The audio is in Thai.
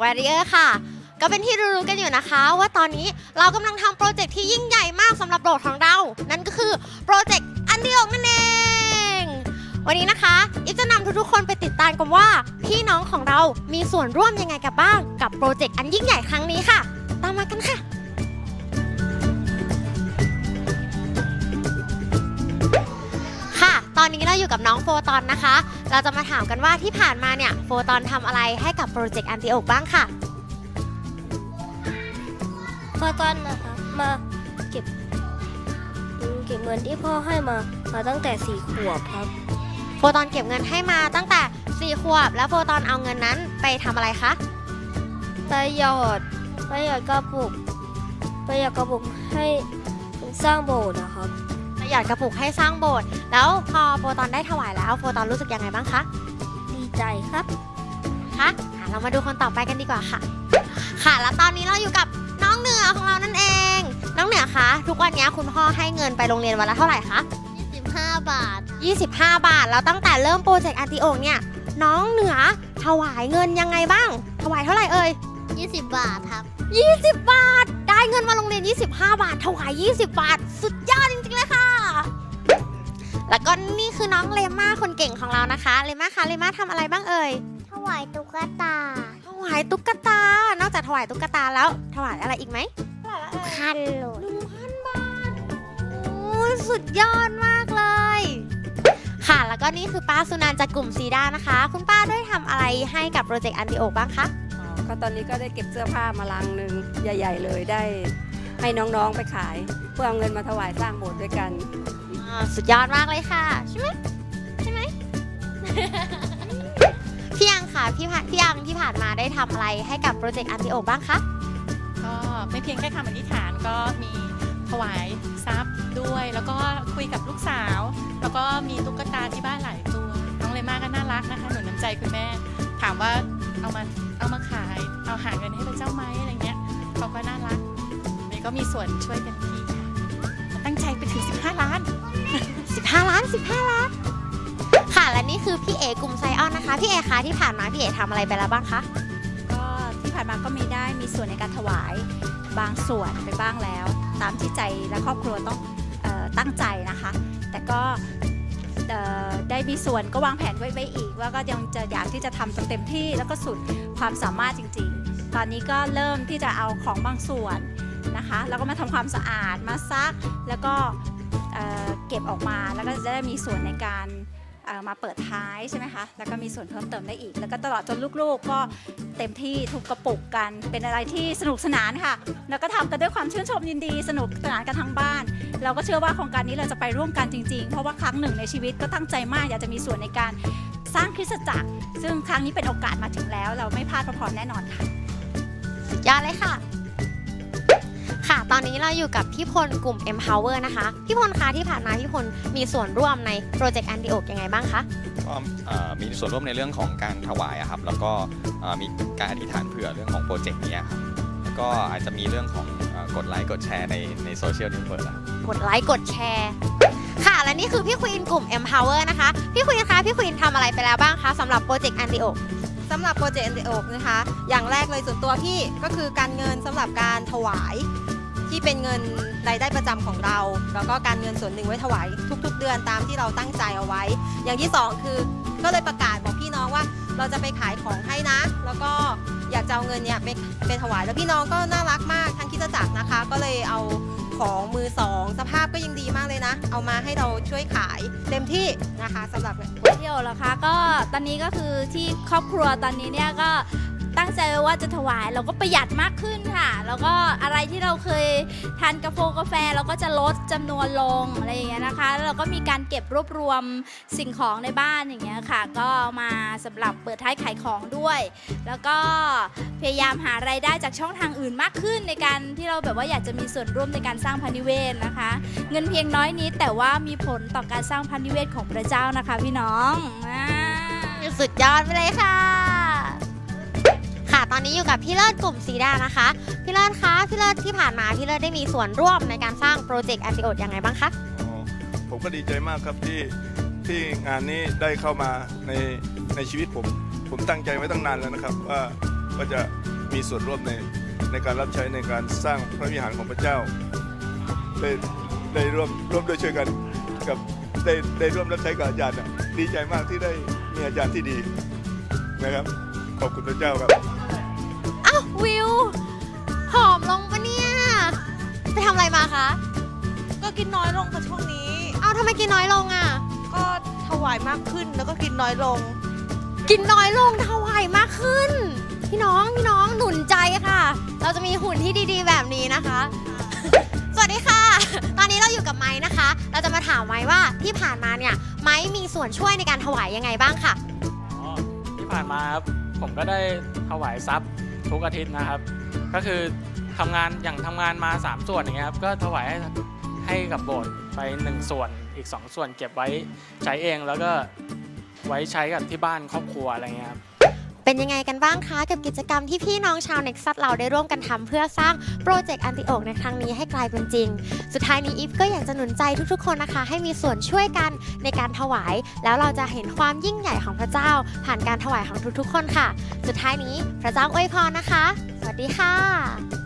วาริเออร์ค่ะ ก็เป็นที่รู้ๆกันอยู่นะคะ ว่าตอนนี้เรากำลังทำโปรเจกต์ที่ยิ่งใหญ่มากสำหรับโบสถ์ของเรา นั่นก็คือโปรเจกต์อันเดียวนั่นเอง วันนี้นะคะ อิฟจะนำทุกๆคนไปติดตามกันว่า พี่น้องของเรามีส่วนร่วมยังไงกับบ้าง กับโปรเจกต์อันยิ่งใหญ่ครั้งนี้ค่ะ ตามมากันค่ะ อนนี้เราอยู่กับน้องโฟตอนนะคะ เราจะมาถามกันว่าที่ผ่านมาเนี่ยโฟตอนทำอะไรให้กับโปรเจกต์อันติโอกบ้างค่ะ โฟตอนนะคะมาเก็บอืมเก็บเงินที่พ่อให้มามาตั้งแต่สี่ขวบครับโฟตอนเก็บเงินให้มาตั้งแต่4ขวบ แล้วโฟตอนเอาเงินนั้นไปทำอะไรคะประโยชน์ประโยชน์กระปุกประโยชน์กระปุกให้สร้างโบสถ์นะครับประ หยัดกระปุกให้สร้างโบสถ์แล้วพอโฟตอนได้ถวายแล้วโฟตอนรู้สึกยังไงบ้างคะดีใจครับคะอะเรามาดูคนต่อไปกันดีกว่าค่ะ ค่ะ แล้วตอนนี้เราอยู่กับน้องเหนือของเรานั่นเอง น้องเหนือคะทุกวันนี้คุณพ่อให้เงินไปโรงเรียนวันละเท่าไหร่คะ25 บาท 25 บาท แล้วตั้งแต่เริ่มโปรเจกต์อันติโอกเนี่ย น้องเหนือถวายเงินยังไงบ้าง ถวายเท่าไหร่เอ่ย 20 บาทครับ 20 บาท ได้เงินมาโรงเรียน 25 บาท ถวาย 20 บาท สุดยอดจริงๆเลยค่ะ แล้วก็นี่คือน้องเลม่าคนเก่งของเรานะคะ เลม่าคะเลม่าทำอะไรบ้างเอ่ย ถวายตุ๊กตา ถวายตุ๊กตา นอกจากถวายตุ๊กตาแล้ว ถวายอะไรอีกไหมคันโหลดหนึ่งพันบาทโอ้ยสุดยอดมากเลย ค่ะ แล้วก็นี่คือป้าสุนันท์จากกลุ่มซีด้านะคะ คุณป้าได้ทำอะไรให้กับโปรเจกต์อันติโอกบ้างคะอ๋อก็ตอนนี้ก็ได้เก็บเสื้อผ้ามาลังหนึ่งใหญ่ ๆ เลยได้ให้น้องๆไปขาย เพื่อเอาเงินมาถวายสร้างโบสถ์ด้วยกันอ่า สุดยอดมากเลยค่ะ ใช่ไหมใช่ไหม พี่ยังค่ะพี่ผ่านพี่ยังที่ผ่านมาได้ทำอะไรให้กับโปรเจกต์อันติโอบ้างคะ ก็ไม่เพียงแค่คำอธิษฐานก็มีถวายทรัพย์ด้วย แล้วก็คุยกับลูกสาว แล้วก็มีตุ๊กตาที่บ้านหลายตัว น้องเลม่าก็น่ารักนะคะหนุนน้ำใจคุณแม่ ถามว่าเอามาเอามาขาย เอาหาเงินให้พระเจ้าไหมอะไรเงี้ยเขาก็น่ารักเลยก็มีส่วนช่วยกันทีค่ะ ตั้งใจไปถึง 15 ล้าน 15 ล้าน 15 ล้าน ค่ะและนี่คือพี่เอกลุ่มไซออนนะคะ พี่เอคะที่ผ่านมาพี่เอทำอะไรไปแล้วบ้างคะ ก็ที่ผ่านมาก็มีได้มีส่วนในการถวายบางส่วนไปบ้างแล้ว ตามที่ใจและครอบครัวต้องเออตั้งใจนะคะ แต่ก็เอ่อได้มีส่วนก็วางแผนไว้ไว้อีก ว่าก็ยังจะอยากที่จะทำเต็มที่แล้วก็สุดความสามารถจริงๆ ตอนนี้ก็เริ่มที่จะเอาของบางส่วน นะคะแล้วก็มาทำความสะอาดมาซัก แล้วก็เก็บออกมาแล้วก็จะได้มีส่วนในการมาเปิดท้ายใช่ไหมคะ แล้วก็มีส่วนเพิ่มเติมได้อีก แล้วก็ตลอดจนลูกๆ ก็เต็มที่ทุกกระปุกกัน เป็นอะไรที่สนุกสนานค่ะ แล้วก็ทำกันด้วยความชื่นชมยินดี สนุกสนานกันทั้งบ้าน เราก็เชื่อว่าโครงการนี้เราจะไปร่วมกันจริงๆ เพราะว่าครั้งหนึ่งในชีวิตก็ตั้งใจมาก อยากจะมีส่วนในการสร้างคริสตจักร ซึ่งครั้งนี้เป็นโอกาสมาถึงแล้ว เราไม่พลาดพรแน่นอนค่ะ สุดยอดเลยค่ะ ค่ะ ตอนนี้เราอยู่กับพี่พลกลุ่ม Empower นะคะ พี่พลคะที่ผ่านมาพี่พลมีส่วนร่วมในโปรเจกต์อันติโอกยังไงบ้างคะ ก็เอ่อมีส่วนร่วมในเรื่องของการถวายอะครับ แล้วก็เอ่อมีการอธิษฐานเผื่อเรื่องของโปรเจกต์นี้อะครับแล้วก็อาจจะมีเรื่องของเอ่อกดไลค์กดแชร์ในในโซเชียลเน็ตเวิร์กกดไลค์กดแชร์ ค่ะและนี่คือพี่ควีนกลุ่ม Empower นะคะ พี่ควีนคะพี่ควีนทำอะไรไปแล้วบ้างคะสำหรับโปรเจกต์อันติโอกสำหรับโปรเจกต์ NTO นะคะ อย่างแรกเลยส่วนตัวพี่ก็คือการเงินสำหรับการถวาย ที่เป็นเงินรายได้ประจำของเรา แล้วก็การเงินส่วนหนึ่งไว้ถวายทุก ๆ เดือนตามที่เราตั้งใจเอาไว้ อย่างที่สองคือก็เลยประกาศบอกพี่น้องว่าเราจะไปขายของให้นะ แล้วก็อยากจะเอาเงินเนี่ยไปไปถวายแล้วพี่น้องก็น่ารักมากทั้งคิดจักรนะคะ ก็เลยเอาของมือสองสภาพก็ยังดีมากเลยนะ เอามาให้เราช่วยขายเต็มที่นะคะสำหรับเที่ยวเหรอคะก็ตอนนี้ก็คือที่ครอบครัวตอนนี้เนี่ยก็ ตั้งใจไว้ว่าจะถวายเราก็ประหยัดมากขึ้นค่ะ แล้วก็อะไรที่เราเคยทานกาแฟกาแฟเราก็จะลดจำนวนลงอะไรอย่างเงี้ยนะคะแล้วเราก็มีการเก็บรวบรวมสิ่งของในบ้านอย่างเงี้ยค่ะ ก็มาสำหรับเปิดท้ายขายของด้วย แล้วก็พยายามหารายได้จากช่องทางอื่นมากขึ้นในการที่เราแบบว่าอยากจะมีส่วนร่วมในการสร้างพันิเวศนะคะ เงินเพียงน้อยนิดแต่ว่ามีผลต่อการสร้างพันิเวศของพระเจ้านะคะ พี่น้องสุดยอดไปเลยค่ะ ตอนนี้อยู่กับพี่เลิศกลุ่มซีด้านะคะ พี่เลิศคะ พี่เลิศที่ผ่านมาพี่เลิศได้มีส่วนร่วมในการสร้างโปรเจกต์อันติโอกยังไงบ้างคะ อ๋อผมก็ดีใจมากครับที่ที่งานนี้ได้เข้ามาในในชีวิตผม ผมตั้งใจไว้ตั้งนานแล้วนะครับ ว่าก็จะมีส่วนร่วมในในการรับใช้ในการสร้างพระวิหารของพระเจ้าได้ได้ร่วมร่วมด้วยช่วยกันกับได้ได้ร่วมรับใช้กับอาจารย์อะดีใจมากที่ได้มีอาจารย์ที่ดีนะครับขอบคุณพระเจ้าครับาววิวผอมลงปะเนี่ย ไปทำอะไรมาคะ ก็กินน้อยลงค่ะช่วงนี้ เอาทำไมกินน้อยลงอะ ก็ถวายมากขึ้นแล้วก็กินน้อยลง กินน้อยลงถวายมากขึ้น พี่น้องพี่น้องหนุนใจค่ะ เราจะมีหุ่นที่ดีๆ แบบนี้นะคะ สวัสดีค่ะ ตอนนี้เราอยู่กับไม้นะคะ เราจะมาถามไม้ว่าที่ผ่านมาเนี่ย ไม้มีส่วนช่วยในการถวายยังไงบ้างค่ะ อ๋อที่ผ่านมาครับผมก็ได้ถวายทรัพย์ ทุกอาทิตย์นะครับ ก็คือทำงานอย่างทำงานมา 3 ส่วนอย่างเงี้ยครับก็ถวายให้ให้กับโบสถ์ไป 1 ส่วนอีก 2 ส่วนเก็บไว้ใช้เองแล้วก็ไว้ใช้กับที่บ้านครอบครัวอะไรเงี้ยครับ เป็นยังไงกันบ้างคะกับกิจกรรมที่พี่น้องชาวเน็กซัสเราได้ร่วมกันทำเพื่อสร้างโปรเจกต์อันติโอกในครั้งนี้ให้กลายเป็นจริง สุดท้ายนี้อีฟก็อยากจะหนุนใจทุกๆคนนะคะ ให้มีส่วนช่วยกันในการถวาย แล้วเราจะเห็นความยิ่งใหญ่ของพระเจ้า ผ่านการถวายของทุกๆ คนค่ะ สุดท้ายนี้พระเจ้าอวยพรนะคะ สวัสดีค่ะ